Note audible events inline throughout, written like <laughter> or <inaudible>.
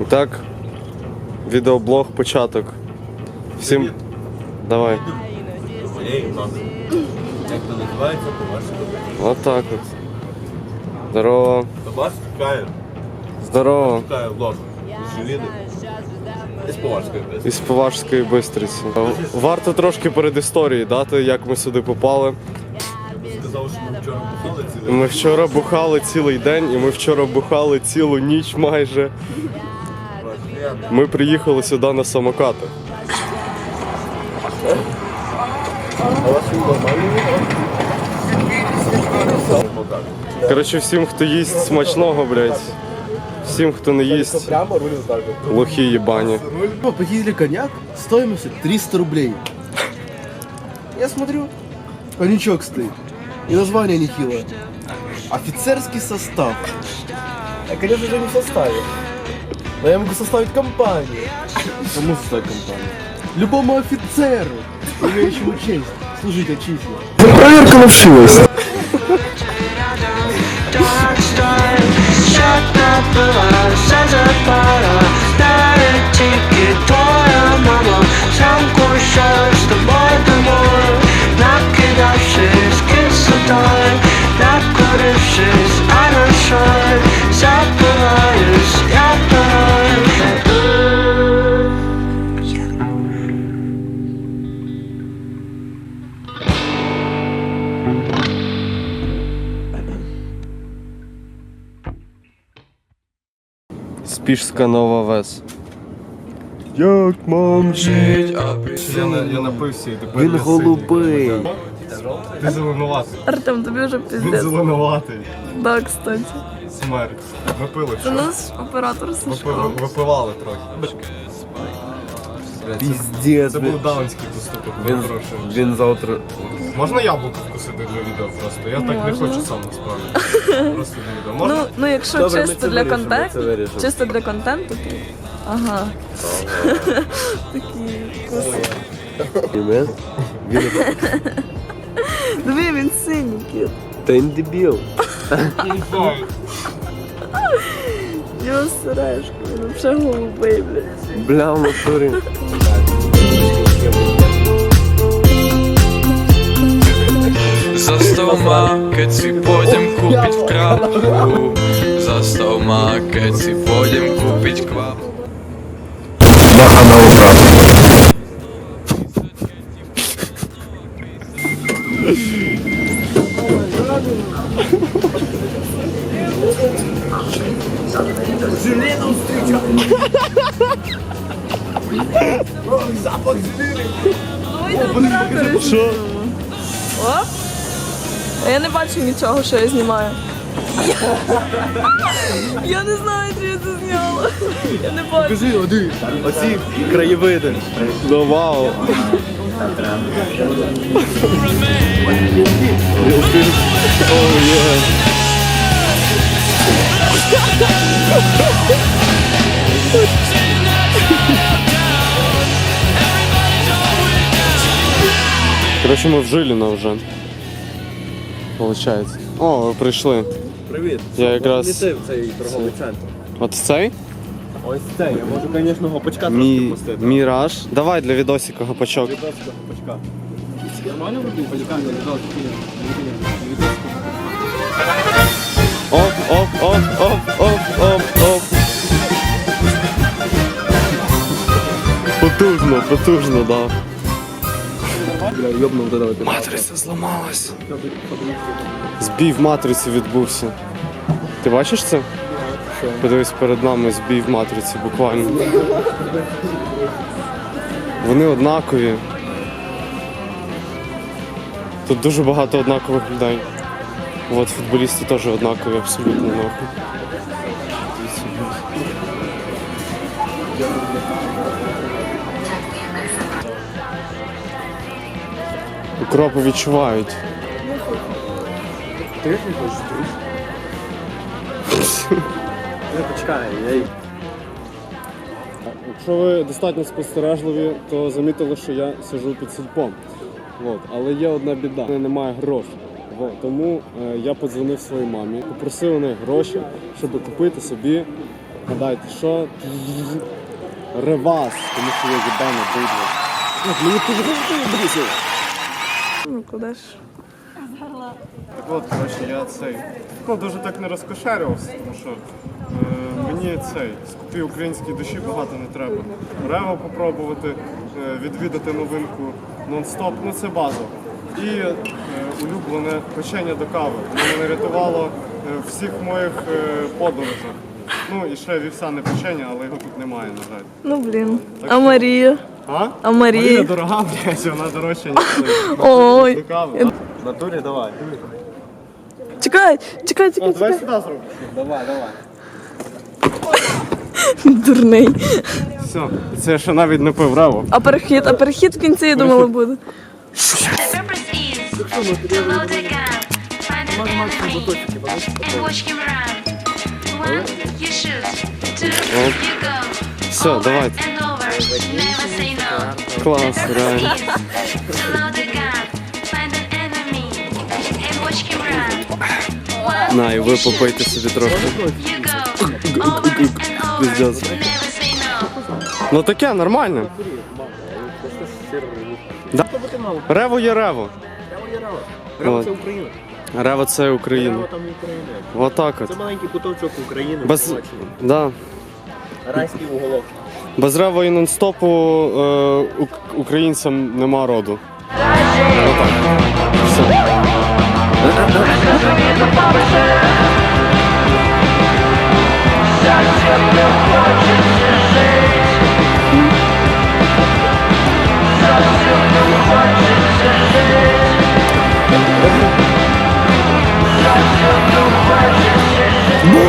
І так, відеоблог початок. Всім. Давай. Як то називається, по-вашому? Отак от. Здорово. Чекає, Здорово. чекає ложку. Желіни. І з поважкою. Із Поважської бистриці. Варто трошки перед історією дати, як ми сюди попали. Сказав, що ми вчора бухали цілий Ми вчора бухали цілий день, і ми вчора бухали цілу ніч майже. Ми приїхали сюди на самокатах. Коротше, всім, хто їсть смачного, блядь. Всім, хто не їсть, лохи їбані. Похитили коньяк стоимостью 300 рублей. Я смотрю, коньячок стоит. И название нехилое. Офицерский состав. Я, конечно же, не в составе. Но я могу составить компанию. Кому составить компанию? Любому офицеру, имеющему честь служить отчизне. Проверка на вшивость. Shut up Спішська нова вес. Як мам Я, на, я напився і тепер Він голубий. Ти зеленуватий. Артем, тобі вже Він піздець. зеленуватий. Да, кстати. Смерть. Випили. пили У нас оператор Сашко. Випивали трохи. Пиздец. Це був даунський поступок. Він, він завтра... Можна яблуко вкусити для відео просто? Я так не Можна. хочу сам насправді. Просто для відео. Ну, Можна? ну якщо Добре, ми чисто це для вирішимо, ми це вирішимо. чисто для контенту, то ага. Такі вкуси. Він, <laughs> Диви, він синій кіт. та він дебіл. Його сережка, він взагалі голубий, блядь. Бля, в натурі. Застав макеці, потім купить крапку. Застав макеці, потім купить квапку. Що? О! А я не бачу нічого, що я знімаю. Я не знаю, чи я це зняла. Я не бачу. Покажи, оди, оці краєвиди. Ну вау. Оу, <laughs> є. Коротше, ми в Жиліно вже. Получається. О, ви прийшли. Привіт. Я якраз- Відмітив цей торговий центр. От цей? Ось цей, я можу, звісно, гопачка трошки Мі... пустити. Міраж. Давай для відосика гопачок. Відосика гопачка. Нормально вроді полікання відосики? Оп, оп, оп, оп, оп, оп, оп. Потужно, потужно, да. Бля, йобнув додав. Матриця зламалась. Збій в матриці відбувся. Ти бачиш це? Подивись перед нами збій в матриці буквально. Вони однакові. Тут дуже багато однакових людей. От футболісти теж однакові, абсолютно нахуй. Укропи відчувають. Ти не хочеш? Не почекай, я й... Якщо ви достатньо спостережливі, то замітили, що я сижу під сільпом. От. Але є одна біда, немає грошей. От. Тому е, я подзвонив своїй мамі, попросив у неї гроші, щоб купити собі Гадайте, що? Ревас, тому що я їбане бидло. Мені дуже брісив. Ну куди ж? Так от, коротше, я цей. Ну, дуже так не розкошерювався, тому що е, мені цей з купі української душі багато не треба. Рево попробувати, е, відвідати новинку нон-стоп, ну це база. І е, улюблене печення до кави. Мене рятувало е, всіх моїх е, подорожах. Ну і ще вівсяне печення, але його тут немає, на жаль. Ну блін. А Марія? А? А Марія? Марія дорога, блядь, вона дорожча, ніж. Ой. В натурі давай. Чекай, чекай, чекай, Давай чекай. сюди зробимо. Давай, давай. Дурний. Все, це ще навіть не пив. А перехід, а перехід в кінці, я думала, буде. And watch him run. One, you shoot. Two, you go. Все, давайте. Клас, реально. На, і ви попийте собі трохи. No. Ну таке, нормально. Да. Рево є рево. Рево це Україна. Рево це Україна. Там Україна. Отак от. Це маленький куточок України. Без, да. Райський уголок. Без рево і нон-стопу е, українцям нема роду. Отак. Все. Ну,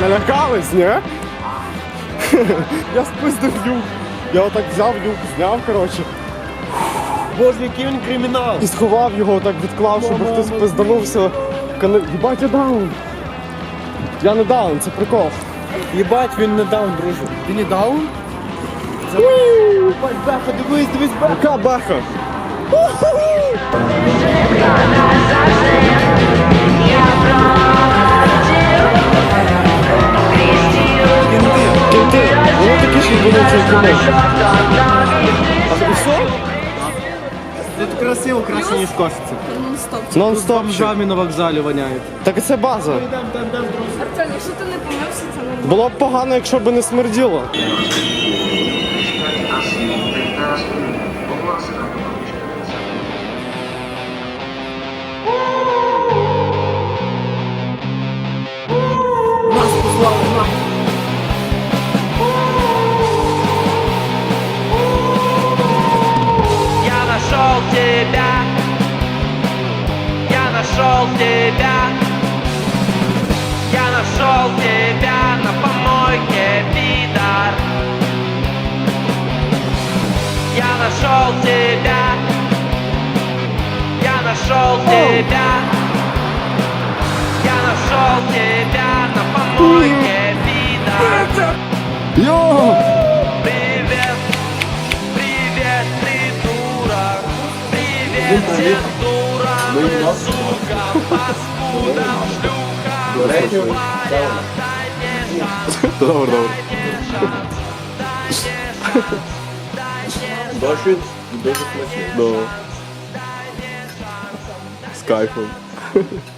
<laughs> налякались, ні? Я спиздив люк. Я отак взяв люк, зняв, коротше, Боже, який він кримінал! і сховав його, отак відклав, щоб хтось пизданувся. Кане- Їбать, я даун. Я не даун, це прикол. Єбать, він не даун, друже. Ти не даун? Бать, беха, дивись, дивись, беха. Яка беха? Воно таке, що як вони. А і все? Це красиво, краще, ніж кошиці. Нон-стоп. Бомжами на вокзалі воняють. Так це база. Артем, якщо ти не помився, це нормально. Було б погано, якщо б не смерділо. Тебя, я нашел тебя на помойке, пидор. Йо! Привет, привет, придурок Привет, сердура, мы, сука, паскуда, шлюха. Твоя, дай мне шанс, дуже смачний. Добре. Skyfall. <laughs>